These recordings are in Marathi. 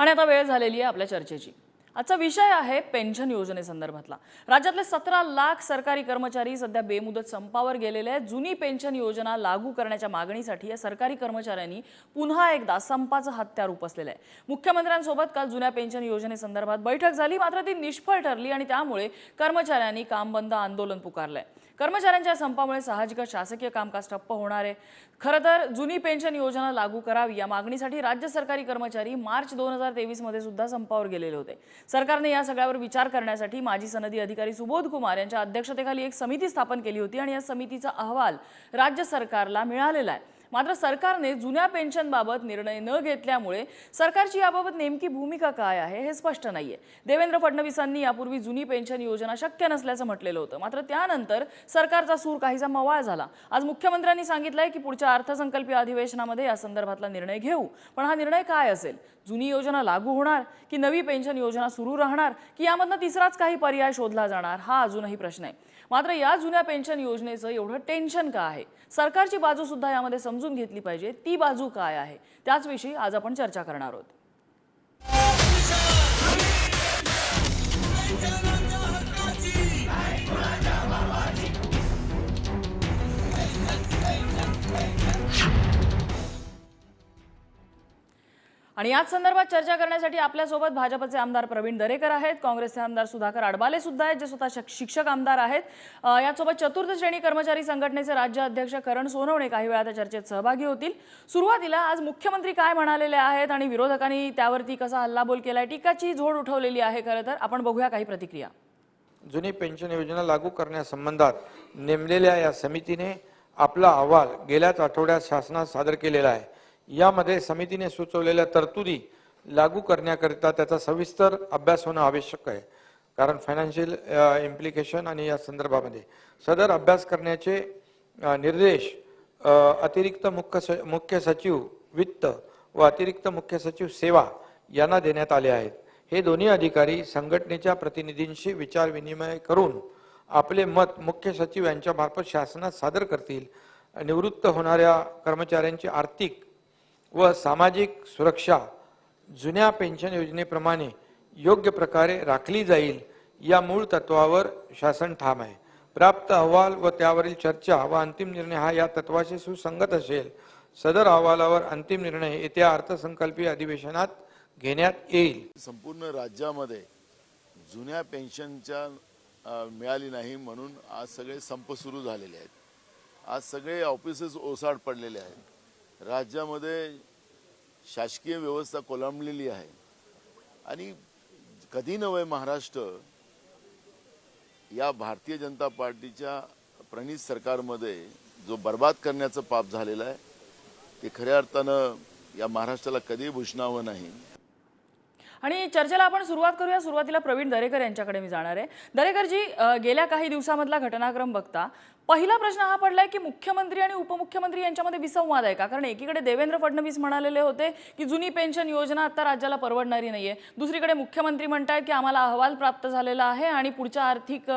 आणि आता वेळ झालेली आहे आपल्या चर्चेची. आजचा विषय आहे पेन्शन योजनेसंदर्भातला. राज्यातले सतरा लाख सरकारी कर्मचारी सध्या बेमुदत संपावर गेलेले आहेत. जुनी पेन्शन योजना लागू करण्याच्या मागणीसाठी या सरकारी कर्मचाऱ्यांनी पुन्हा एकदा संपाचं हत्यार उपसलेलं आहे. मुख्यमंत्र्यांसोबत काल जुन्या पेन्शन योजनेसंदर्भात बैठक झाली. मात्र ती निष्फळ ठरली आणि त्यामुळे कर्मचाऱ्यांनी काम बंद आंदोलन पुकारलंय. कर्मचाऱ्यांच्या संपामुळे साहजिकच शासकीय कामकाज ठप्प होणार आहे. खरं तर जुनी पेन्शन योजना लागू करावी या मागणीसाठी राज्य सरकारी कर्मचारी मार्च दोन हजार तेवीसमध्ये सुद्धा संपावर गेलेले होते. सरकारने या सगळ्यावर विचार करण्यासाठी माजी सनदी अधिकारी सुबोध कुमार यांच्या अध्यक्षतेखाली एक समिती स्थापन केली होती आणि या समितीचा अहवाल राज्य सरकारला मिळालेला आहे. मात्र सरकारने जुन्या पेन्शनबाबत निर्णय न घेतल्यामुळे सरकारची याबाबत नेमकी भूमिका काय आहे हे स्पष्ट नाहीये. देवेंद्र फडणवीसांनी यापूर्वी जुनी पेन्शन योजना शक्य नसल्याचं म्हटलेलं होतं. मात्र त्यानंतर सरकारचा सूर काहीसा मवाळ झाला. आज मुख्यमंत्र्यांनी सांगितलंय की पुढच्या अर्थसंकल्पीय अधिवेशनामध्ये या संदर्भातला निर्णय घेऊ. पण हा निर्णय काय असेल? जुनी योजना लागू होणार की नवी पेन्शन योजना सुरू राहणार की यामधनं तिसराच काही पर्याय शोधला जाणार? हा अजूनही प्रश्न आहे. मात्र या जुन्या पेन्शन योजनेचं एवढं टेन्शन का आहे? सरकारची बाजू सुद्धा यामध्ये समजून घेतली पाहिजे. ती बाजू काय आहे? त्याचविषयी आज आपण चर्चा करणार आहोत. आणि याच संदर्भात चर्चा करण्यासाठी आपल्यासोबत भाजपचे आमदार प्रवीण दरेकर आहेत काँग्रेसचे आमदार सुधाकर आडबाले सुद्धा आहेत जे स्वतः शिक्षक आमदार आहेत. यासोबत याचसोबत चतुर्थ श्रेणी कर्मचारी संघटनेचे राज्य अध्यक्ष करण सोनवणे काही वेळा त्या चर्चेत सहभागी होतील. सुरुवातीला आज मुख्यमंत्री काय म्हणालेले आहेत आणि विरोधकांनी त्यावरती कसा हल्लाबोल केलाय टीकाची झोड उठवलेली आहे खरं तर. आपण बघूया काही प्रतिक्रिया. जुनी पेन्शन योजना लागू करण्यासंबंधात नेमलेल्या या समितीने आपला अहवाल गेल्याच आठवड्यात शासनात सादर केलेला आहे. यामध्ये समितीने सुचवलेल्या तरतुदी लागू करण्याकरिता त्याचा सविस्तर अभ्यास होणं आवश्यक आहे. कारण फायनान्शियल इम्प्लिकेशन आणि या संदर्भामध्ये सदर अभ्यास करण्याचे निर्देश अतिरिक्त मुख्य स- मुख्य सचिव वित्त व अतिरिक्त मुख्य सचिव सेवा यांना देण्यात आले आहेत. हे दोन्ही अधिकारी संघटनेच्या प्रतिनिधींशी विचार विनिमय करून आपले मत मुख्य सचिव यांच्यामार्फत शासनात सादर करतील. निवृत्त होणाऱ्या कर्मचाऱ्यांची आर्थिक व सामाजिक सुरक्षा जुन्या पेन्शन योजनेप्रमाणे योग्य प्रकारे राखली जाईल या मूळ तत्वावर शासन ठाम आहे. प्राप्त अहवाल व त्यावरील चर्चा व अंतिम निर्णय हा या तत्वाशी सुसंगत असेल. सदर अहवालावर अंतिम निर्णय येत्या अर्थसंकल्पीय अधिवेशनात घेण्यात येईल. संपूर्ण राज्यामध्ये जुन्या पेन्शनच्या मिळाली नाही म्हणून आज सगळे संप सुरू झालेले आहेत. आज सगळे ऑफिसेस ओसाड पडलेले आहेत. राज्यामध्ये शासकीय व्यवस्था कोलंबलेली आहे. आणि कधी नव्हे महाराष्ट्र या भारतीय जनता पार्टीच्या प्रणित सरकारमध्ये जो बर्बाद करण्याचं पाप झालेलं आहे ते खऱ्या अर्थानं या महाराष्ट्राला कधी भूषणावं नाही. आणि चर्चेला आपण सुरुवात करूया. सुरुवातीला प्रवीण दरेकर यांच्याकडे मी जाणार आहे. दरेकरजी गेल्या काही दिवसामधला घटनाक्रम बघता पहिला प्रश्न हा पडलाय की मुख्यमंत्री आणि उपमुख्यमंत्री यांच्यामध्ये विसंवाद आहे का? कारण एकीकडे देवेंद्र फडणवीस म्हणालेले होते की जुनी पेन्शन योजना आता राज्याला परवडणारी नाहीये. दुसरीकडे मुख्यमंत्री म्हणतायत की आम्हाला अहवाल प्राप्त झालेला आहे आणि पुढच्या आर्थिक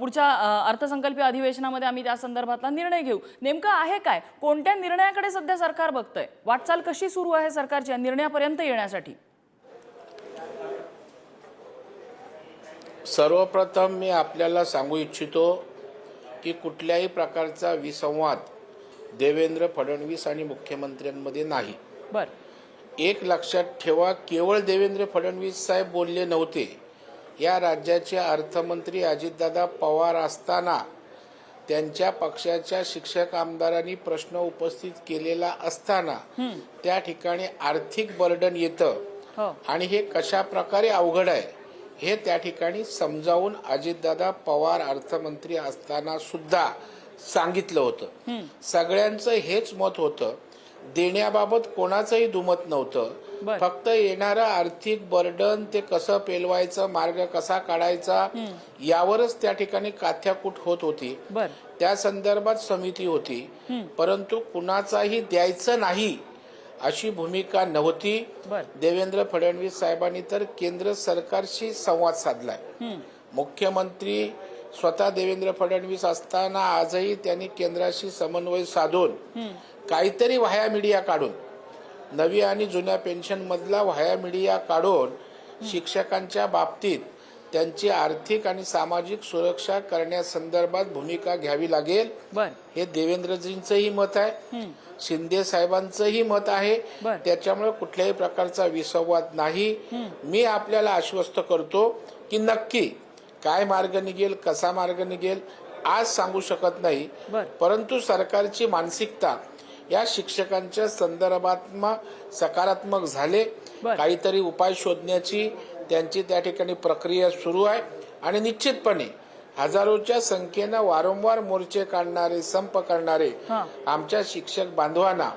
पुढच्या अर्थसंकल्पीय अधिवेशनामध्ये आम्ही त्या संदर्भातला निर्णय घेऊ. नेमकं आहे काय? कोणत्या निर्णयाकडे सध्या सरकार बघतंय? वाटचाल कशी सुरू आहे सरकारच्या निर्णयापर्यंत येण्यासाठी? सर्वप्रथम मी आपल्याला सांगू इच्छितो की कुठल्याही प्रकारचा विसंवाद देवेंद्र फडणवीस आणि मुख्यमंत्र्यांमध्ये नाही. बरं. एक लक्षात ठेवा केवळ देवेंद्र फडणवीस साहेब बोलले नव्हते. या राज्याचे अर्थमंत्री अजितदादा पवार असताना त्यांच्या पक्षाच्या शिक्षक आमदारांनी प्रश्न उपस्थित केलेला असताना त्या ठिकाणी आर्थिक बर्डन येतं. हो. आणि हे कशा प्रकारे अवघड आहे? हे त्या ठिकाणी समजावून अजितदादा पवार अर्थमंत्री असताना सुद्धा सांगितलं होतं. सगळ्यांचं हेच मत होतं. देण्याबाबत कोणाचंही दुमत नव्हतं. फक्त येणारं आर्थिक बर्डन ते कसं पेलवायचं मार्ग कसा काढायचा यावरच त्या ठिकाणी काथ्याकूट होत होती. त्या संदर्भात समिती होती. परंतु कुणाचाही द्यायचं नाही अशी भूमिका नव्हती. देवेंद्र फडणवीस साहेबांनी तर केंद्र सरकारशी संवाद साधलाय. मुख्यमंत्री स्वतः देवेंद्र फडणवीस असताना आजही त्यांनी केंद्राशी समन्वय साधून काहीतरी वाया मीडिया काढून नवी आणि जुन्या पेन्शनमधला व्हाया मीडिया काढून शिक्षकांच्या बाबतीत त्यांची आर्थिक आणि सामाजिक सुरक्षा करण्यासंदर्भात भूमिका घ्यावी लागेल. हे देवेंद्रजींचंही मत आहे. शिंदे साहेबांचंही मत आहे. त्याच्यामुळे कुठल्याही प्रकारचा विसंवाद नाही. मी आपल्याला आश्वस्त करतो की नक्की काय मार्ग निघेल कसा मार्ग निघेल आज सांगू शकत नाही. परंतु सरकारची मानसिकता या शिक्षकांच्या संदर्भात सकारात्मक झाले. काहीतरी उपाय शोधण्याची त्यांची त्या ठिकाणी प्रक्रिया सुरू आहे आणि निश्चितपणे हजारोच्या संख्येनं वारंवार मोर्चे काढणारे संप करणारे. आमच्या शिक्षक बांधवांना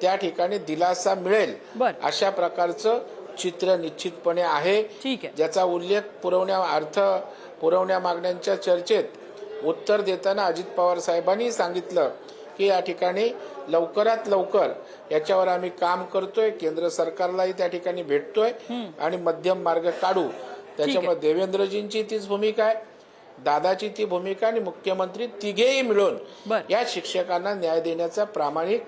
त्या ठिकाणी दिलासा मिळेल. अशा प्रकारचं चित्र निश्चितपणे आहे. ज्याचा उल्लेख पुरवण्या अर्थ पुरवण्या मागण्यांच्या चर्चेत उत्तर देताना अजित पवार साहेबांनी सांगितलं की या ठिकाणी लवकरात लवकर याच्यावर आम्ही काम करतोय. केंद्र सरकारलाही त्या ठिकाणी भेटतोय आणि मध्यम मार्ग काढू. त्याच्यामुळे देवेंद्रजींची तीच भूमिका आहे दादाची ती भूमिका आणि मुख्यमंत्री तिघेही मिळून. या शिक्षकांना न्याय देण्याचा प्रामाणिक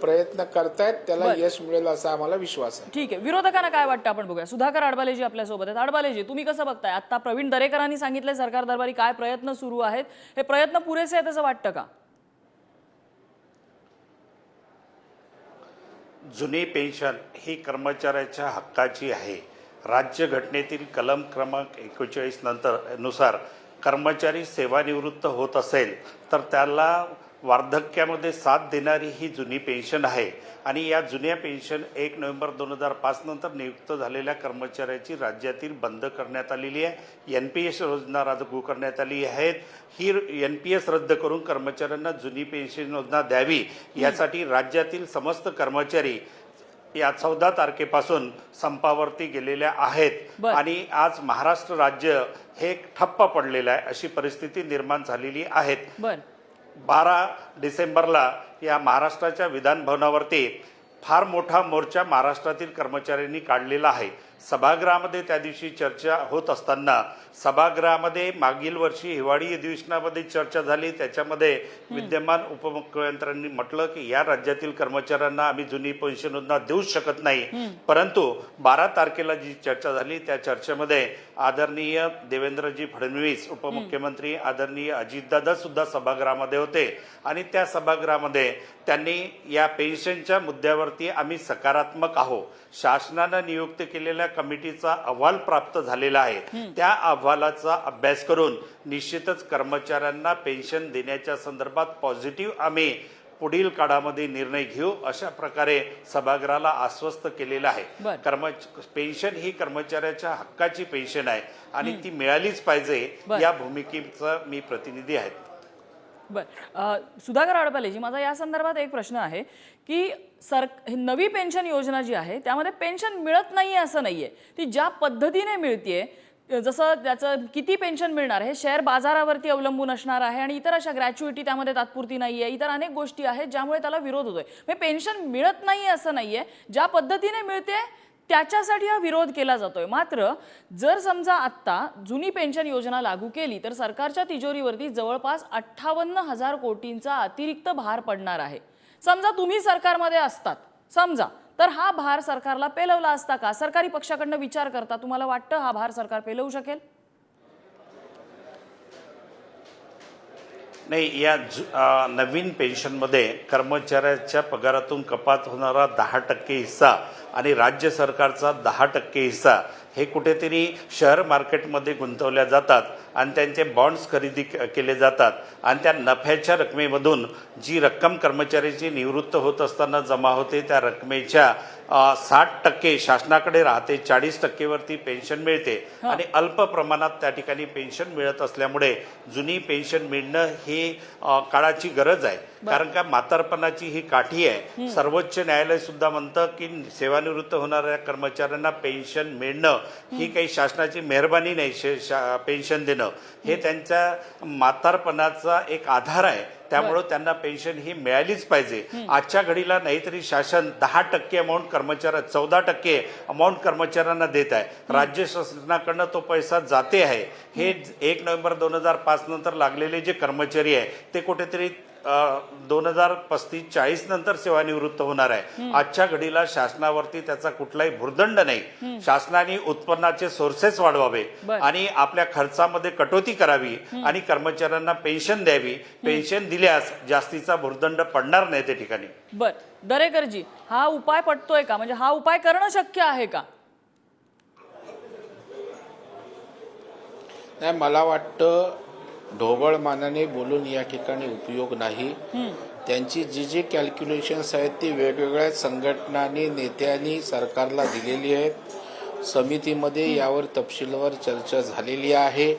प्रयत्न करतायत. त्याला. यश मिळेल असा आम्हाला विश्वास आहे. ठीक आहे. विरोधकांना काय वाटतं आपण बघूया. सुधाकर आडबालेजी आपल्यासोबत आहेत. आडबालेजी तुम्ही कसं बघताय? आता प्रवीण दरेकरांनी सांगितलंय सरकार दरबारी काय प्रयत्न सुरू आहेत? हे प्रयत्न पुरेसे आहेत असं वाटतं का? जुने पेन्शन ही कर्मचाऱ्याच्या हक्काची आहे. राज्यघटनेतील कलम क्रमांक एकोणचाळीस नंतर नुसार कर्मचारी सेवानिवृत्त होत असेल तर त्याला वार्धक्यामध्ये साथ देणारी ही जुनी पेन्शन आहे. आणि या जुन्या पेन्शन एक नोव्हेंबर दोन हजार पाच नंतर नियुक्त झालेल्या कर्मचाऱ्याची राज्यातील बंद करण्यात आलेली आहे. एन पी एस योजना लागू करण्यात आली आहेत ही एन पी एस रद्द करून कर्मचाऱ्यांना जुनी पेन्शन योजना द्यावी यासाठी राज्यातील समस्त कर्मचारी या चौदा तारखेपासून संपावरती गेलेल्या आहेत. आणि आज महाराष्ट्र राज्य हे ठप्प पडलेलं आहे अशी परिस्थिती निर्माण झालेली आहे. बारा डिसेंबरला या महाराष्ट्राच्या विधानभवनावरती फार मोठा मोर्चा महाराष्ट्रातील कर्मचाऱ्यांनी काढलेला आहे. सभागृहामध्ये त्या दिवशी चर्चा होत असताना सभागृहामध्ये मागील वर्षी हिवाळी अधिवेशनामध्ये चर्चा झाली. त्याच्यामध्ये विद्यमान उपमुख्यमंत्र्यांनी म्हटलं की या राज्यातील कर्मचाऱ्यांना आम्ही जुनी पेन्शन योजना देऊच शकत नाही. परंतु बारा तारखेला जी चर्चा झाली त्या चर्चेमध्ये आदरणीय देवेंद्रजी फडणवीस उपमुख्यमंत्री आदरणीय अजितदादा सुद्धा सभागृहामध्ये होते. आणि त्या सभागृहामध्ये त्यांनी या पेन्शनच्या मुद्द्यावरती आम्ही सकारात्मक आहोत. शासनानं नियुक्त केलेल्या कमिटीचा अहवाल प्राप्त झालेला आहे. त्या अहवालाचा अभ्यास करून निश्चितच कर्मचाऱ्यांना पेन्शन देण्याच्या संदर्भात पॉझिटिव्ह आम्ही पुढील काळामध्ये निर्णय घेऊ अशा प्रकारे सभागृहाला आश्वस्त केलेलं आहे. कर्म पेन्शन ही कर्मचाऱ्याच्या हक्काची पेन्शन आहे आणि ती मिळालीच पाहिजे. या भूमिकेचा मी प्रतिनिधी आहे. बरं. सुधाकर आडपालेजी माझा या संदर्भात एक प्रश्न आहे की सर नवी पेन्शन योजना जी आहे त्यामध्ये पेन्शन मिळत नाही आहे असं नाही आहे ती ज्या पद्धतीने मिळतीये जसं त्याचं किती पेन्शन मिळणार हे शेअर बाजारावरती अवलंबून असणार आहे आणि इतर अशा ग्रॅच्युइटी त्यामध्ये तात्पुरती नाही आहे इतर अनेक गोष्टी आहेत ज्यामुळे त्याला विरोध होतोय. म्हणजे पेन्शन मिळत नाही असं नाही आहे ज्या पद्धतीने मिळते त्याच्यासाठी हा विरोध केला जातोय. मात्र जर समजा आत्ता जुनी पेन्शन योजना लागू केली तर सरकारच्या तिजोरीवरती जवळपास अठ्ठावन्न हजार कोटींचा अतिरिक्त भार पडणार आहे. समजा तुम्ही सरकारमध्ये असतात. समजा तर हा भार सरकारला पेलवला असता का? सरकारी पक्षाकडनं विचार करता. तुम्हाला वाटतं हा भार सरकार पेलवू शकेल? नाही या जु नवीन पेन्शनमध्ये कर्मचाऱ्याच्या पगारातून कपात होणारा दहा टक्के हिस्सा आणि राज्य सरकारचा दहा टक्के हिस्सा हे कुठेतरी शहर मार्केटमध्ये गुंतवल्या जातात आणि त्यांचे बॉन्ड्स खरेदी केले जातात. आणि त्या नफ्याच्या रकमेमधून जी रक्कम कर्मचाऱ्याची निवृत्त होत असताना जमा होते त्या रकमेच्या साठ टक्के शासनाकडे राहते चाळीस टक्केवरती पेन्शन मिळते. आणि अल्प प्रमाणात त्या ठिकाणी पेन्शन मिळत असल्यामुळे जुनी पेन्शन मिळणं ही काळाची गरज आहे. कारण का म्हातारपणाची ही काठी आहे. सर्वोच्च न्यायालय सुद्धा म्हणतं की सेवानिवृत्त होणाऱ्या कर्मचाऱ्यांना पेन्शन मिळणं ही काही शासनाची मेहरबानी नाही पेन्शन देणं. हे त्यांच्या म्हातारपणाचा एक आधार आहे. त्यामुळं त्यांना पेन्शन ही मिळालीच पाहिजे. आजच्या घडीला नाहीतरी शासन दहा टक्के अमाऊंट कर्मचाऱ्या चौदा टक्के अमाऊंट कर्मचाऱ्यांना देत आहे. राज्य शासनाकडनं तो पैसा जाते आहे. हे एक नोव्हेंबर दोन हजार पाच नंतर लागलेले जे कर्मचारी आहे ते कुठेतरी दोन हजार पस्तीस चाळीस नंतर सेवानिवृत्त होणार आहे. आजच्या घडीला शासनावरती त्याचा कुठलाही भुर्दंड नाही. शासनाने उत्पन्नाचे सोर्सेस वाढवावे. आणि आपल्या खर्चामध्ये कटोती करावी आणि कर्मचाऱ्यांना पेन्शन द्यावी. पेन्शन दिल्यास जास्तीचा भुर्दंड पडणार नाही त्या ठिकाणी. बर. दरेकरजी हा उपाय पटतोय का? म्हणजे हा उपाय करणं शक्य आहे का? नाही मला वाटतं ढोबळ मानाने बोलून या ठिकाणी उपयोग नाही. त्यांची जी जी कॅल्क्युलेशन्स आहेत ती वेगवेगळ्या संघटनांनी नेत्यांनी सरकारला दिलेली आहेत. समितीमध्ये यावर तपशीलवार चर्चा झालेली आहे.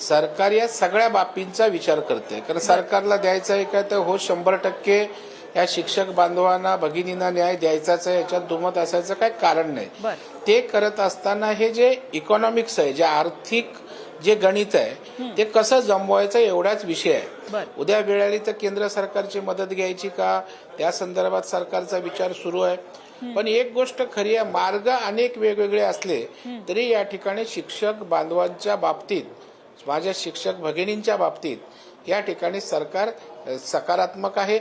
सरकार या सगळ्या बाबींचा विचार करते. कारण सरकारला द्यायचं आहे का तर हो शंभर टक्के या शिक्षक बांधवांना भगिनींना न्याय द्यायचाच आहे याच्यात दुमत असायचं काही कारण नाही. ते करत असताना हे जे इकॉनॉमिक्स आहे जे आर्थिक जे गणित आहे ते कसं जमवायचं एवढाच विषय आहे. उद्या वेळ आली तर केंद्र सरकारची मदत घ्यायची का? त्या संदर्भात सरकारचा विचार सुरू आहे. पण एक गोष्ट खरी आहे मार्ग अनेक वेगवेगळे असले तरी या ठिकाणी शिक्षक बांधवांच्या बाबतीत माझ्या शिक्षक भगिनींच्या बाबतीत या ठिकाणी सरकार सकारात्मक आहे.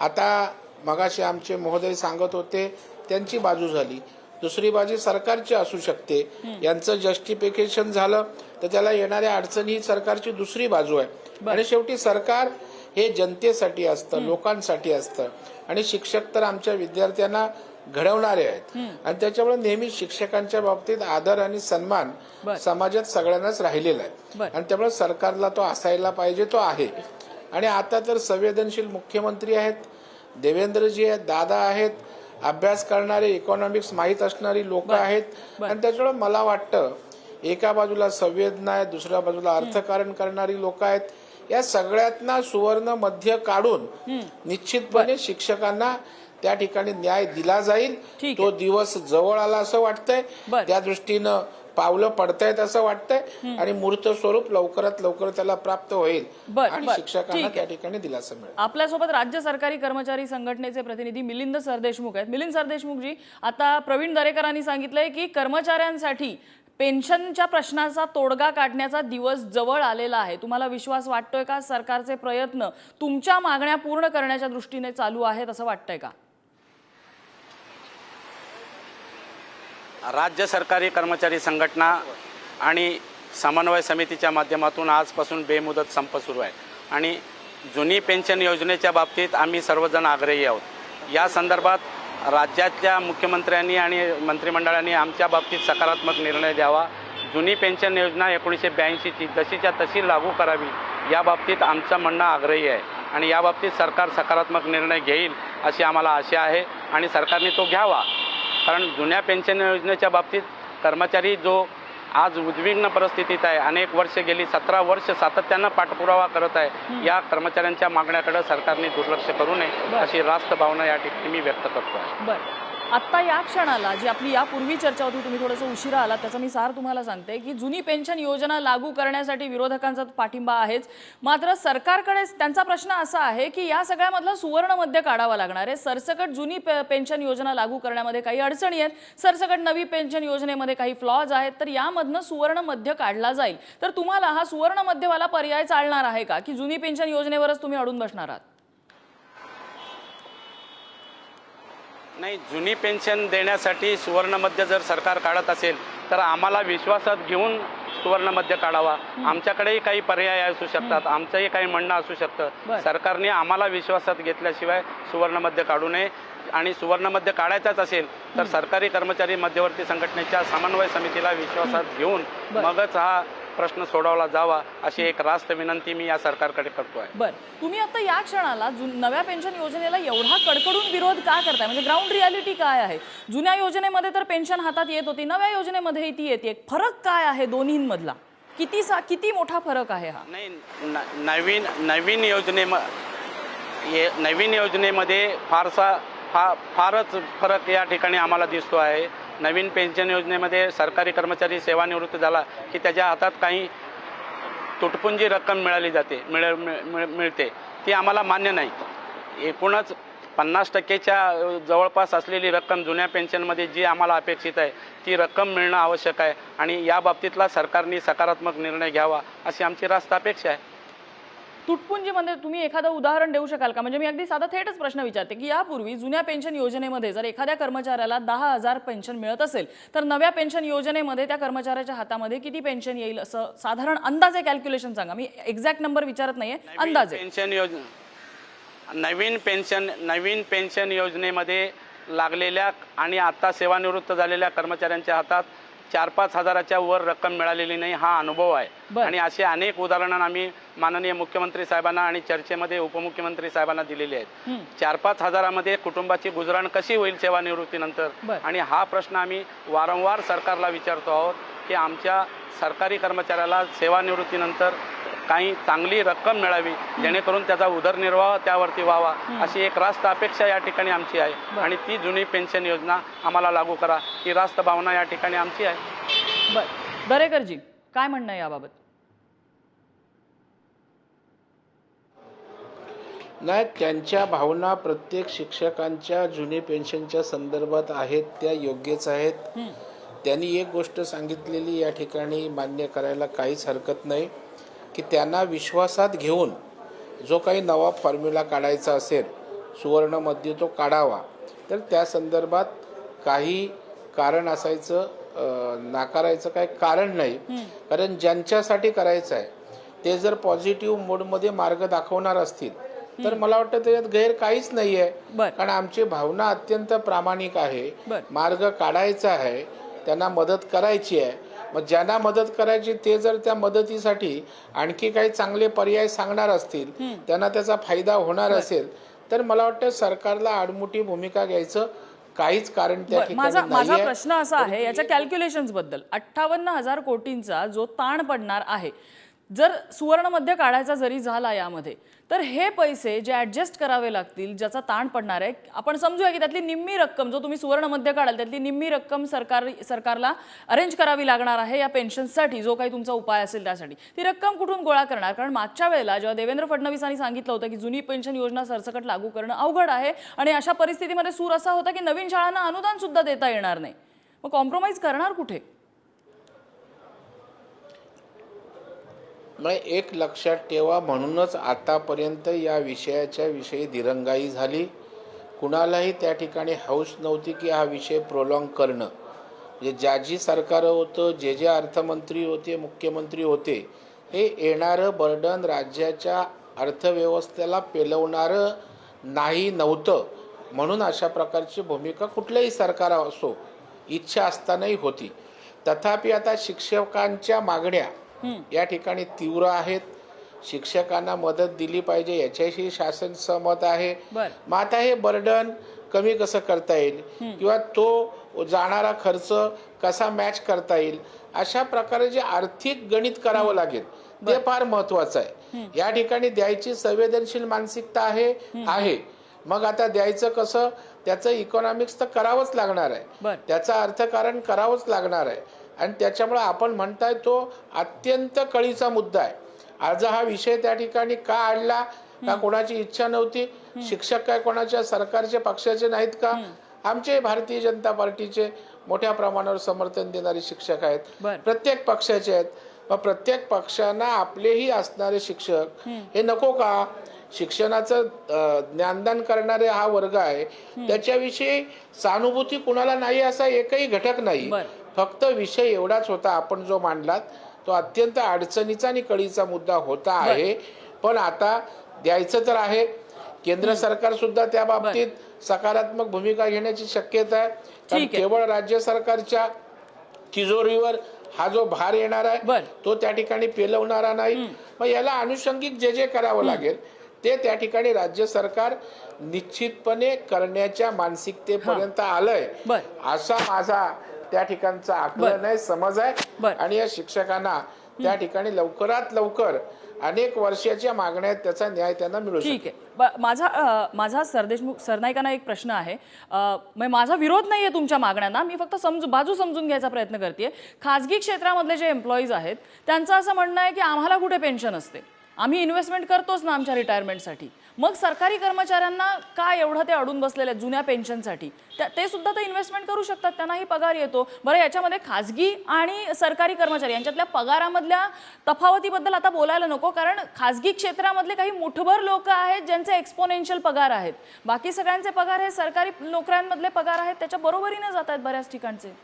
आता मगाशी आमचे महोदय सांगत होते त्यांची बाजू झाली. दुसरी बाजू सरकारची असू शकते. यांचं जस्टिफिकेशन झालं तर त्याला येणाऱ्या अडचणी ही सरकारची दुसरी बाजू आहे. आणि शेवटी सरकार हे जनतेसाठी असतं लोकांसाठी असतं. आणि शिक्षक तर आमच्या विद्यार्थ्यांना घडवणारे आहेत. आणि त्याच्यामुळे नेहमी शिक्षकांच्या बाबतीत आदर आणि सन्मान. समाजात सगळ्यांनाच राहिलेला. आहे. आणि त्यामुळे सरकारला तो असायला पाहिजे तो आहे. आणि आता तर संवेदनशील मुख्यमंत्री आहेत देवेंद्रजी आहेत दादा आहेत अभ्यास करणारे इकॉनॉमिक्स माहीत असणारी लोक आहेत. आणि त्याच्यामुळे मला वाटतं एका बाजूला संवेदना आहे दुसऱ्या बाजूला अर्थकारण करणारी लोक आहेत. या सगळ्यातना सुवर्ण मध्य काढून निश्चितपणे शिक्षकांना त्या ठिकाणी न्याय दिला जाईल. तो दिवस जवळ आला असं वाटतंय. त्या दृष्टीनं पावलं पडतायत असं वाटतंय आणि मूर्त स्वरूप लवकरात लवकर त्याला प्राप्त होईल. बर, आणि बर. शिक्षकांना ठीक. त्या ठिकाणी दिलासा मिळेल. आपल्यासोबत राज्य सरकारी कर्मचारी संघटनेचे प्रतिनिधी मिलिंद सरदेशमुख आहेत. मिलिंद सरदेशमुखजी आता प्रवीण दरेकरांनी सांगितलंय की कर्मचाऱ्यांसाठी पेन्शनच्या प्रश्नाचा तोडगा काढण्याचा दिवस जवळ आलेला आहे. तुम्हाला विश्वास वाटतोय का? सरकारचे प्रयत्न तुमच्या मागण्या पूर्ण करण्याच्या दृष्टीने चालू आहेत असं वाटतंय का? राज्य सरकारी कर्मचारी संघटना आणि समन्वय समितीच्या माध्यमातून आजपासून बेमुदत संप सुरू आहे. आणि जुनी पेन्शन योजनेच्या बाबतीत आम्ही सर्वजण आग्रही आहोत. या संदर्भात राज्यातल्या मुख्यमंत्र्यांनी आणि मंत्रिमंडळाने आमच्या बाबतीत सकारात्मक निर्णय द्यावा. जुनी पेन्शन योजना एकोणीसशे ब्याऐंशीची जशीच्या तशी लागू करावी या बाबतीत आमचं म्हणणं आग्रही आहे. आणि या बाबतीत सरकार सकारात्मक निर्णय घेईल अशी आम्हाला आशा आहे. आणि सरकारने तो घ्यावा. कारण जुन्या पेन्शन योजनेच्या बाबतीत कर्मचारी जो आज उद्विग्न परिस्थितीत आहे अनेक वर्ष गेली सतरा वर्ष सातत्यानं पाठपुरावा करत आहे या कर्मचाऱ्यांच्या मागण्याकडे सरकारने दुर्लक्ष करू नये अशी रास्त भावना या ठिकाणी मी व्यक्त करतो आहे आत्ता या क्षणाला जी आपली यापूर्वी चर्चा होती तुम्ही थोडंसं उशिरा आला त्याचा मी सार तुम्हाला सांगते की जुनी पेन्शन योजना लागू करण्यासाठी विरोधकांचा पाठिंबा आहेच. मात्र सरकारकडे त्यांचा प्रश्न असा आहे की या सगळ्यामधलं सुवर्ण मध्य काढावा लागणार आहे. सरसकट जुनी पे- पेन्शन योजना लागू करण्यामध्ये काही अडचणी आहेत. सरसकट नवी पेन्शन योजनेमध्ये काही फ्लॉज आहेत. तर यामधनं सुवर्ण मध्य काढला जाईल. तर तुम्हाला हा सुवर्ण मध्यवाला पर्याय चालणार आहे का? की जुनी पेन्शन योजनेवरच तुम्ही अडून बसणार आहात? नाही जुनी पेन्शन देण्यासाठी सुवर्णमध्य जर सरकार काढत असेल तर आम्हाला विश्वासात घेऊन सुवर्णमध्य काढावा. आमच्याकडेही काही पर्याय असू शकतात आमचंही काही म्हणणं असू. शकतं. सरकारने आम्हाला विश्वासात घेतल्याशिवाय सुवर्णमध्य काढू नये आणि सुवर्णमध्य काढायचाच असेल तर सरकारी कर्मचारी मध्यवर्ती संघटनेच्या समन्वय समितीला विश्वासात घेऊन. मगच हा प्रश्न सोडवला जावा अशी एक रास्त विनंती मी या सरकारकडे करतो आहे बर. तुम्ही आता या क्षणाला नव्या पेन्शन योजनेला एवढा कडकडून विरोध का करताय? म्हणजे ग्राउंड रियालिटी काय आहे? जुन्या योजनेमध्ये तर पेन्शन हातात येत होती नव्या योजनेमध्ये ती येते. फरक काय आहे दोन्हींमधला? किती सा किती मोठा फरक आहे हा? नाही नवीन नवीन योजनेम ये नवीन योजनेमध्ये फारसा फा फारच फरक या ठिकाणी आम्हाला दिसतो आहे. नवीन पेन्शन योजनेमध्ये सरकारी कर्मचारी सेवानिवृत्त झाला की त्याच्या हातात काही तुटपुंजी रक्कम मिळाली जाते मिळ मिळ- मिळ- मिळते. ती आम्हाला मान्य नाही. एकूणच पन्नास टक्केच्या जवळपास असलेली रक्कम जुन्या पेन्शनमध्ये जी आम्हाला अपेक्षित आहे ती रक्कम मिळणं आवश्यक आहे आणि या बाबतीतला सरकारने सकारात्मक निर्णय घ्यावा अशी आमची रास्त अपेक्षा आहे. तुटपुंजीमध्ये तुम्ही एखादं उदाहरण देऊ शकाल का? म्हणजे मी अगदी साधा थेटच प्रश्न विचारते की यापूर्वी जुन्या पेन्शन योजनेमध्ये जर एखाद्या कर्मचाऱ्याला दहा हजार पेन्शन मिळत असेल तर नव्या पेन्शन योजनेमध्ये त्या कर्मचाऱ्याच्या हातामध्ये किती पेन्शन येईल असं साधारण अंदाजे कॅल्क्युलेशन सांगा. मी एक्झॅक्ट नंबर विचारत नाहीये अंदाजे. पेन्शन योजना नवीन पेन्शन नवीन पेन्शन योजनेमध्ये लागलेल्या आणि आता सेवानिवृत्त झालेल्या कर्मचाऱ्यांच्या हातात चार पाच हजाराच्या वर रक्कम मिळालेली नाही हा अनुभव आहे. आणि असे अनेक उदाहरणं आम्ही माननीय मुख्यमंत्री साहेबांना आणि चर्चेमध्ये उपमुख्यमंत्री साहेबांना दिलेली आहेत चार पाच हजारामध्ये कुटुंबाची गुजराण कशी होईल सेवानिवृत्तीनंतर. आणि हा प्रश्न आम्ही वारंवार सरकारला विचारतो आहोत की आमच्या सरकारी कर्मचाऱ्याला सेवानिवृत्तीनंतर काही चांगली रक्कम मिळावी जेणेकरून त्याचा उदरनिर्वाह त्यावरती व्हावा. अशी एक रास्त अपेक्षा या ठिकाणी आमची आहे. आणि ती जुनी पेन्शन योजना आम्हाला लागू करा. ही रास्त भावना या ठिकाणी आमची आहे. बर. दरेकरजी काय म्हणणं याबाबत? नाही त्यांच्या भावना प्रत्येक शिक्षकांच्या जुनी पेन्शनच्या संदर्भात आहेत त्या योग्यच आहेत. त्यांनी एक गोष्ट सांगितलेली या ठिकाणी मान्य करायला काहीच हरकत नाही. की त्यांना विश्वासात घेऊन जो काही नवा फॉर्म्युला काढायचा असेल सुवर्णमध्ये तो काढावा. तर त्या संदर्भात काही कारण असायचं नाकारायचं काही कारण नाही. कारण ज्यांच्यासाठी करायचं आहे ते जर पॉझिटिव्ह मोडमध्ये मार्ग दाखवणार असतील तर मला वाटतं त्याच्यात गैर काहीच नाही आहे. कारण आमची भावना अत्यंत प्रामाणिक आहे. मार्ग काढायचा आहे त्यांना मदत करायची आहे. मग ज्यांना मदत करायची ते जर त्या मदतीसाठी आणखी काही चांगले पर्याय सांगणार असतील त्यांना त्याचा फायदा होणार असेल तर मला वाटतं सरकारला आडमुठी भूमिका घ्यायचं काहीच कारण त्या माझा माझा. प्रश्न असा आहे याच्या कॅल्क्युलेशन्सबद्दल. अठ्ठावन्न हजार कोटींचा जो ताण पडणार आहे जर सुवर्णमध्ये काढायचा जरी झाला यामध्ये तर हे पैसे जे ॲडजस्ट करावे लागतील ज्याचा ताण पडणार आहे आपण समजूया की त्यातली निम्मी रक्कम जो तुम्ही सुवर्णमध्ये काढाल त्यातली निम्मी रक्कम सरकार सरकारला अरेंज करावी लागणार आहे या पेन्शनसाठी जो काही तुमचा उपाय असेल त्यासाठी. ती रक्कम कुठून गोळा करणार? कारण मागच्या वेळेला जेव्हा देवेंद्र फडणवीसांनी सांगितलं होतं की जुनी पेन्शन योजना सरसकट लागू करणं अवघड आहे आणि अशा परिस्थितीमध्ये सूर असा होता की नवीन शाळांना अनुदान सुद्धा देता येणार नाही. मग कॉम्प्रोमाइज करणार कुठे? म्हणजे एक लक्षात ठेवा म्हणूनच आतापर्यंत या विषयाच्या विषयी दिरंगाई झाली. कुणालाही त्या ठिकाणी हौस नव्हती की हा विषय प्रोलॉंग करणं. म्हणजे ज्या जी सरकार होतं जे जे अर्थमंत्री होते मुख्यमंत्री होते हे येणारं बर्डन राज्याच्या अर्थव्यवस्थेला पेलवणारं नाही नव्हतं. म्हणून अशा प्रकारची भूमिका कुठल्याही सरकार असो इच्छा असतानाही होती. तथापि आता शिक्षकांच्या मागण्या या ठिकाणी तीव्र आहेत. शिक्षकांना मदत दिली पाहिजे याच्याशी शासन सहमत आहे. मग आता हे बर्डन कमी कसं करता येईल? किंवा तो जाणारा खर्च कसा मॅच करता येईल? अशा प्रकारे जे आर्थिक गणित करावं लागेल ते फार महत्वाचं आहे. या ठिकाणी द्यायची संवेदनशील मानसिकता आहे आहे. मग आता द्यायचं कसं? त्याचं इकॉनॉमिक्स तर करावंच लागणार आहे. त्याचं अर्थकारण करावंच लागणार आहे. आणि त्याच्यामुळे आपण म्हणताय तो अत्यंत कळीचा मुद्दा आहे. आज हा विषय त्या ठिकाणी का आणला? का कोणाची इच्छा नव्हती? शिक्षक काय कोणाच्या सरकारचे पक्षाचे नाहीत का? आमचे भारतीय जनता पार्टीचे मोठ्या प्रमाणावर समर्थन देणारे शिक्षक आहेत. प्रत्येक पक्षाचे आहेत. मग प्रत्येक पक्षांना आपलेही असणारे शिक्षक हे नको का? शिक्षणाचं ज्ञानदान करणारे हा वर्ग आहे. त्याच्याविषयी सहानुभूती कुणाला नाही असा एकही घटक नाही. फक्त विषय एवढाच होता आपण जो मांडलात तो अत्यंत अडचणीचा आणि कळीचा मुद्दा होता आहे. पण आता द्यायचं तर आहे. केंद्र सरकार सुद्धा त्या बाबतीत सकारात्मक भूमिका घेण्याची शक्यता आहे. कारण. केवळ राज्य सरकारच्या तिजोरीवर हा जो भार येणार आहे. तो त्या ठिकाणी पेलवणारा नाही. मग याला अनुषंगिक जे जे करावं लागेल ते त्या ठिकाणी राज्य सरकार निश्चितपणे करण्याच्या मानसिकतेपर्यंत आलंय. असा माझा त्या ठिकाणचा आकलन आहे समज आहे. आणि या शिक्षकांना त्या ठिकाणी लवकरात लवकर अनेक वर्षाच्या मागण्या आहेत त्याचा न्याय त्यांना मिळू ठीक आहे. ब- माझा माझा सरदेशमुख सरनाईकांना एक प्रश्न आहे. म्हणजे माझा विरोध नाही आहे तुमच्या मागण्यांना मी फक्त समजू बाजू समजून घ्यायचा प्रयत्न करते खाजगी क्षेत्रामधले जे एम्प्लॉईज आहेत त्यांचं असं म्हणणं आहे की आम्हाला कुठे पेन्शन असते? आम्ही इन्व्हेस्टमेंट करतोच ना आमच्या रिटायरमेंटसाठी मग सरकारी कर्मचाऱ्यांना काय एवढं ते अडून बसलेले आहेत जुन्या पेन्शनसाठी? त्या- ते सुद्धा ते इन्व्हेस्टमेंट करू शकतात त्यांनाही पगार येतो. बरं याच्यामध्ये खाजगी आणि सरकारी कर्मचारी यांच्यातल्या पगारामधल्या तफावतीबद्दल आता बोलायला नको कारण खाजगी क्षेत्रामधले काही मुठभर लोक आहेत ज्यांचे एक्सपोनेन्शियल पगार आहेत. बाकी सगळ्यांचे पगार हे सरकारी नोकऱ्यांमधले पगार आहेत त्याच्या बरोबरीनं जात आहेत बऱ्याच ठिकाणचे.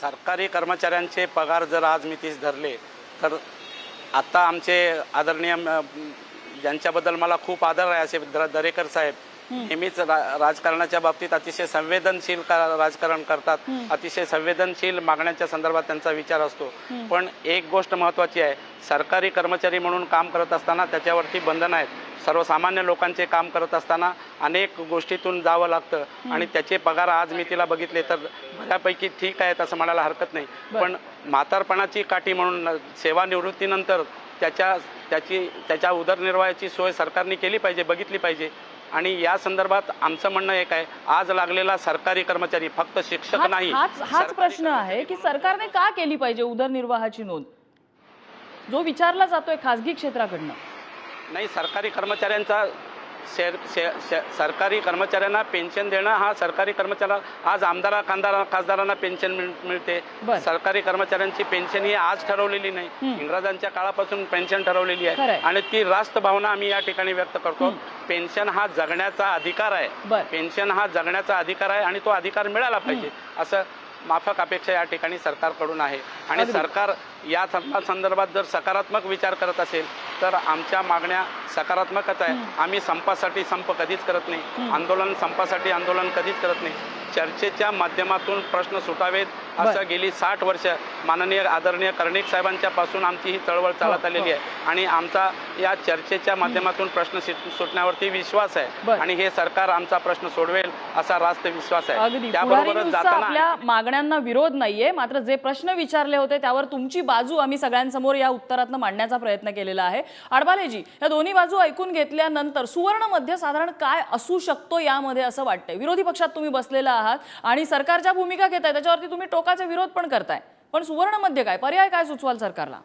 सरकारी कर्मचाऱ्यांचे पगार जर आज मी तीस धरले तर आता आमचे आदरणीय ज्यांच्याबद्दल मला खूप आदर आहे असे दर- दरेकर साहेब नेहमीच राजकारणाच्या बाबतीत अतिशय संवेदनशील राजकारण करतात. अतिशय संवेदनशील मागण्यांच्या संदर्भात त्यांचा विचार असतो. पण एक गोष्ट महत्वाची आहे. सरकारी कर्मचारी म्हणून काम करत असताना त्याच्यावरती बंधन आहेत. सर्वसामान्य लोकांचे काम करत असताना अनेक गोष्टीतून जावं लागतं. आणि त्याचे पगार आज मी तिला बघितले तर बऱ्यापैकी ठीक आहेत असं म्हणायला हरकत नाही. पण म्हातारपणाची काठी म्हणून सेवानिवृत्तीनंतर त्याच्या त्याची त्याच्या उदरनिर्वाहाची सोय सरकारने केली पाहिजे बघितली पाहिजे. आणि या संदर्भात आमचं म्हणणं एक आहे आज लागलेला सरकारी कर्मचारी फक्त शिक्षक नाही. हाच प्रश्न आहे की सरकारने का केली पाहिजे उदरनिर्वाहाची नोंद? जो विचारला जातोय खासगी क्षेत्राकडनं. नाही सरकारी कर्मचाऱ्यांचा शेर शे- शे- सरकारी कर्मचाऱ्यांना पेन्शन देणं हा सरकारी कर्मचाऱ्यांना आज आमदारा खासदारा खासदारांना पेन्शन मिळ- मिळते. सरकारी कर्मचाऱ्यांची पेन्शन ही आज ठरवलेली नाही. इंग्रजांच्या काळापासून पेन्शन ठरवलेली. आहे. आणि ती रास्त भावना आम्ही या ठिकाणी व्यक्त करतो. पेन्शन हा जगण्याचा अधिकार आहे. पेन्शन हा जगण्याचा अधिकार आहे आणि तो अधिकार मिळाला पाहिजे. असं माफक अपेक्षा या ठिकाणी सरकारकडून आहे. आणि. सरकार या संदर्भात- संदर्भात जर सकारात्मक विचार करत असेल तर आमच्या मागण्या सकारात्मकच आहे आम्ही संपासाठी संप कधीच करत नाही. आंदोलन संपासाठी आंदोलन कधीच करत नाही. चर्चेच्या माध्यमातून प्रश्न सुटावेत. असं गेली साठ वर्ष माननीय आदरणीय कर्णिक साहेबांच्या पासून आमची ही चळवळ चालत हो, आलेली आहे. आणि आमचा या चर्चेच्या माध्यमातून प्रश्न सिट- सुटण्यावरती विश्वास आहे. आणि हे सरकार आमचा प्रश्न सोडवेल असा रास्त विश्वास आहे. त्याबरोबरच जाताना मागण्यांना विरोध नाहीये. मात्र जे प्रश्न विचारले होते त्यावर तुमची बाजू आम्ही सगळ्यांसमोर या उत्तरातनं मांडण्याचा प्रयत्न केलेला आहे. अडबालेजी या दोन्ही बाजू ऐकून घेतल्यानंतर सुवर्ण मध्य साधारण काय असू शकतो यामध्ये असं वाटतंय? विरोधी पक्षात तुम्ही बसलेला आहात आणि सरकारच्या भूमिका घेताय त्याच्यावरती तुम्ही टोकाचे विरोध पण करताय. पण सुवर्ण मध्य काय? पर्याय काय सुचवाल सरकारला?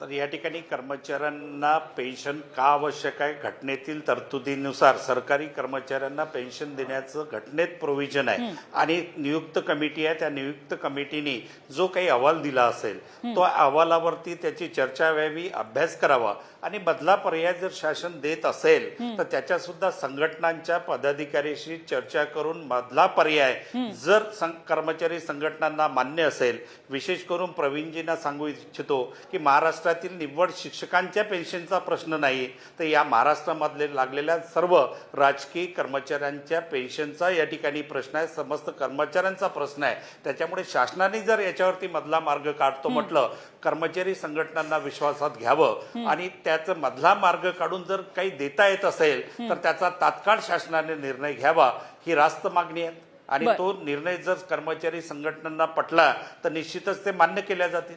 तर या ठिकाणी कर्मचाऱ्यांना पेन्शन का आवश्यक आहे? घटनेतील तरतुदीनुसार सरकारी कर्मचाऱ्यांना पेन्शन देण्याचं घटनेत प्रोव्हिजन आहे. आणि नियुक्त कमिटी आहे. त्या नियुक्त कमिटीने जो काही अहवाल दिला असेल तो अहवालावरती त्याची चर्चा व्हावी अभ्यास करावा. आणि बदला पर्याय जर शासन देत असेल तर त्याच्या सुद्धा संघटनांच्या पदाधिकाऱ्याशी चर्चा करून मधला पर्याय जर सं- कर्मचारी संघटनांना मान्य असेल विशेष करून प्रवीणजींना सांगू इच्छितो की महाराष्ट्रातील निव्वळ शिक्षकांच्या पेन्शनचा प्रश्न नाही तर या महाराष्ट्रामधले लागलेल्या सर्व राजकीय कर्मचाऱ्यांच्या पेन्शनचा या ठिकाणी प्रश्न आहे समस्त कर्मचाऱ्यांचा प्रश्न आहे. त्याच्यामुळे शासनाने जर याच्यावरती मधला मार्ग काढतो म्हटलं कर्मचारी संघटनांना विश्वासात घ्यावं आणि त्याचा मधला मार्ग काढून जर काही देता येत असेल तर त्याचा तात्काळ शासनाने निर्णय घ्यावा ही रास्त मागणी आहे. आणि. तो निर्णय जर कर्मचारी संघटनांना पटला तर निश्चितच ते मान्य केल्या जातील.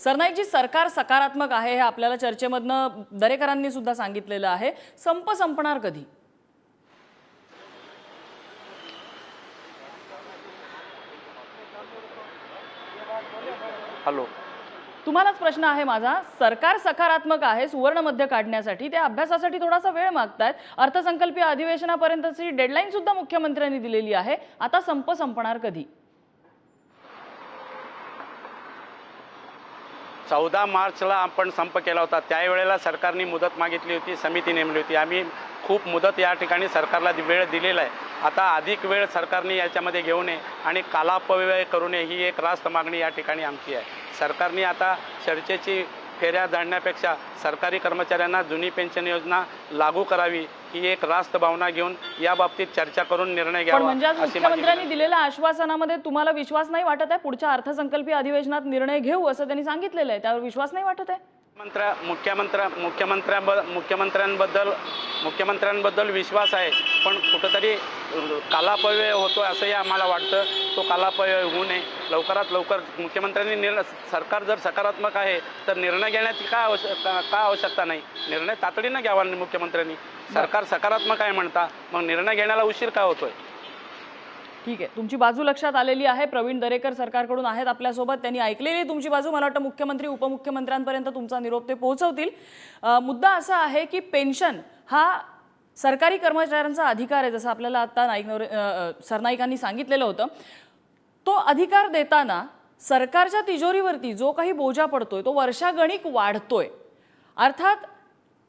सरनाईकजी सरकार सकारात्मक आहे हे आपल्याला चर्चेमधनं दरेकरांनी सुद्धा सांगितलेलं आहे. संप संपणार कधी? हॅलो. तुम्हालाच प्रश्न आहे माझा. सरकार सकारात्मक आहे सुवर्ण मध्य काढण्यासाठी. ते अभ्यासासाठी थोडासा वेळ मागतायत. अर्थसंकल्पीय अधिवेशनापर्यंतची डेडलाईन सुद्धा मुख्यमंत्र्यांनी दिलेली आहे. आता संप संपणार कधी? चौदा मार्चला आपण संप केला होता. त्यावेळेला सरकारने मुदत मागितली होती समिती नेमली होती. आम्ही खूप मुदत या ठिकाणी सरकारला वेळ दिलेला आहे. आता अधिक वेळ सरकारने याच्यामध्ये घेऊ नये आणि कालापव्यय करू नये ही एक रास्त मागणी या ठिकाणी आमची आहे. सरकारने आता चर्चेची फेऱ्या जाणण्यापेक्षा सरकारी कर्मचाऱ्यांना जुनी पेन्शन योजना लागू करावी ही एक रास्त भावना घेऊन या बाबतीत चर्चा करून निर्णय घ्यावा म्हणजे मुख्यमंत्र्यांनी दिलेल्या आश्वासनामध्ये तुम्हाला विश्वास नाही वाटत आहे? पुढच्या अर्थसंकल्पीय अधिवेशनात निर्णय घेऊ असं त्यांनी सांगितलेलं आहे. त्यावर विश्वास नाही वाटत आहे? मंत्र्या मुख्यमंत्र्या मुख्यमंत्र्यांब मुख्यमंत्र्यांबद्दल मुख्यमंत्र्यांबद्दल विश्वास आहे. पण कुठंतरी कालापव्यय होतो असंही आम्हाला वाटतं. तो कालापव्यय होऊ नये. लवकरात लवकर मुख्यमंत्र्यांनी निर्णय सरकार जर सकारात्मक आहे तर निर्णय घेण्याची काय आवश्यक काय आवश्यकता नाही? निर्णय तातडीनं घ्यावा मुख्यमंत्र्यांनी. सरकार सकारात्मक आहे म्हणता मग निर्णय घेण्याला उशीर काय होतोय? ठीक आहे. तुमची बाजू लक्षात आलेली आहे. प्रवीण दरेकर सरकारकडून आहेत आपल्यासोबत. त्यांनी ऐकलेली तुमची बाजू. मला वाटतं मुख्यमंत्री उपमुख्यमंत्र्यांपर्यंत तुमचा निरोप ते पोहोचवतील. मुद्दा असा आहे की पेन्शन हा सरकारी कर्मचाऱ्यांचा अधिकार आहे जसं आपल्याला आता नाईक सरनाईकांनी सांगितलेलं होतं. तो अधिकार देताना सरकारच्या तिजोरीवरती जो काही बोजा पडतोय तो वर्षागणिक वाढतोय. अर्थात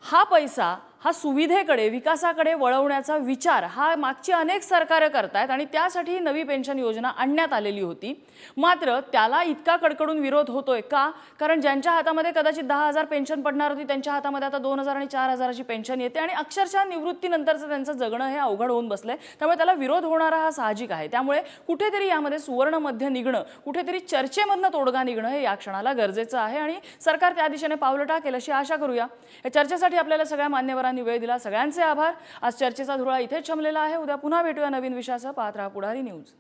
हा पैसा हा सुविधेकडे विकासाकडे वळवण्याचा विचार हा मागची अनेक सरकारं करतायत आणि त्यासाठी ही नवी पेन्शन योजना आणण्यात आलेली होती. मात्र त्याला इतका कडकडून विरोध होतोय का? कारण ज्यांच्या हातामध्ये कदाचित दहा हजार पेन्शन पडणार होती त्यांच्या हातामध्ये आता दोन हजार आणि चार हजाराची पेन्शन येते आणि अक्षरशः निवृत्तीनंतरचं त्यांचं जगणं हे अवघड होऊन बसलंय. त्यामुळे त्याला विरोध होणारा हा साहजिक आहे. त्यामुळे कुठेतरी यामध्ये सुवर्ण मध्य निघणं कुठेतरी चर्चेमधनं तोडगा निघणं हे या क्षणाला गरजेचं आहे आणि सरकार त्या दिशेने पावलं टाकेल अशी आशा करूया. या चर्चेसाठी आपल्याला सगळ्या मान्यवरांनी वेळ दिला सगळ्यांचे आभार. आज चर्चेचा धुळा इथेच छमलेला आहे. उद्या पुन्हा भेटूया नवीन विषयासह. पाहत राहा पुढारी न्यूज.